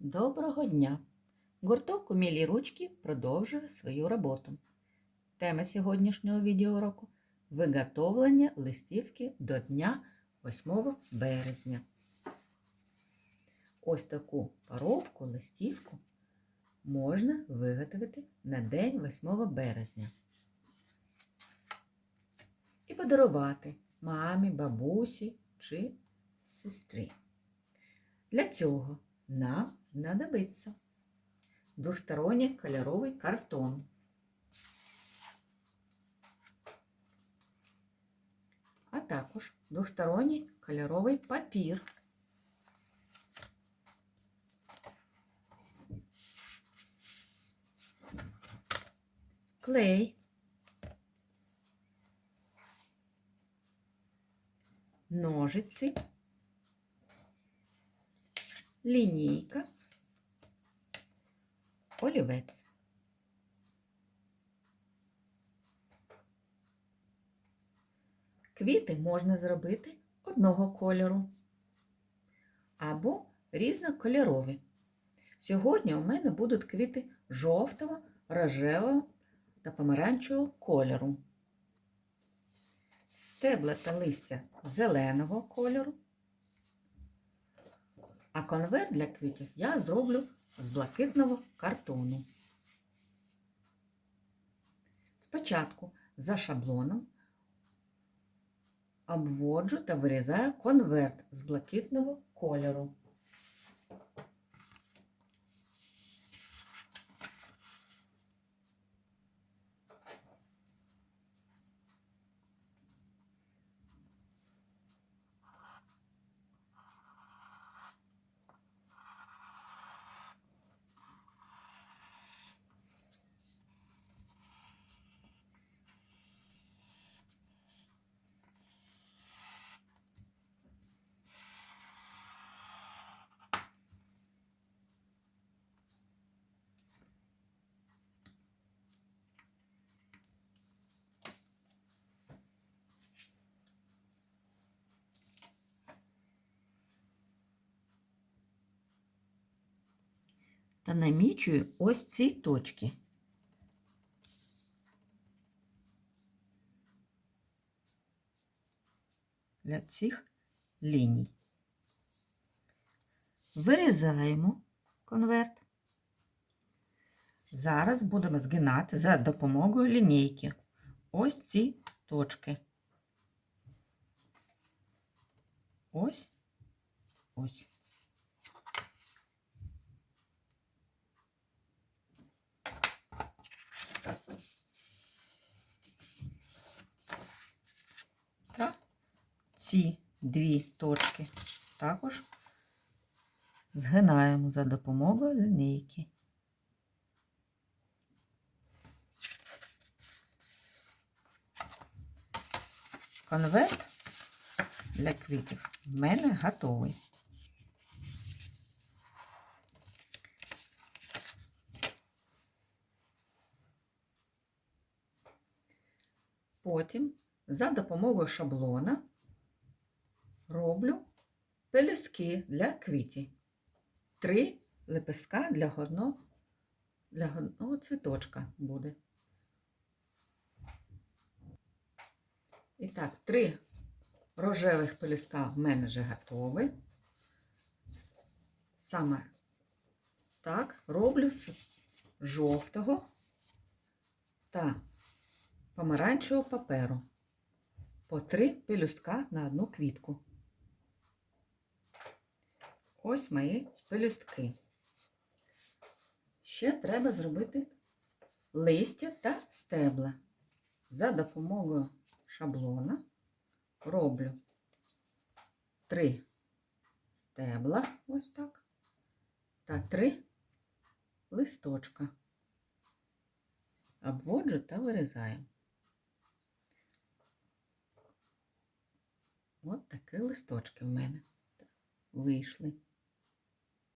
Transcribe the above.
Доброго дня! Гурток «Умілі ручки продовжує свою роботу. Тема сьогоднішнього відеоуроку – виготовлення листівки до Дня 8 березня. Ось таку поробку, листівку можна виготовити на День 8 березня. І подарувати мамі, бабусі чи сестрі. Для цього нам знадобиться двосторонній кольоровий картон, а також двосторонній кольоровий папір, клей, ножиці, Лінійка, олівець. Квіти можна зробити одного кольору або різнокольорові. Сьогодні у мене будуть квіти жовтого, рожевого та помаранчевого кольору. Стебла та листя зеленого кольору. А конверт для квітів я зроблю з блакитного картону. Спочатку за шаблоном обводжу та вирізаю конверт з блакитного кольору. Та намічую ось ці точки. Для цих ліній. Вирізаємо конверт. Зараз будемо згинати за допомогою лінійки ось ці точки. Ось, ось. та ці дві точки також згинаємо за допомогою лінійки. Конверт для квітів в мене готовий. Потім за допомогою шаблона роблю пелюстки для квітів. Три лепестка для одного, для одного цвіточка буде. І так, три рожевих пелюстка в мене вже готові. Саме так роблю з жовтого та помаранчевого паперу по три пелюстка на одну квітку. Ось мої пелюстки. Ще треба зробити листя та стебла. За допомогою шаблона роблю три стебла, ось так, та три листочка. Обводжу та вирізаю. От такі листочки в мене вийшли.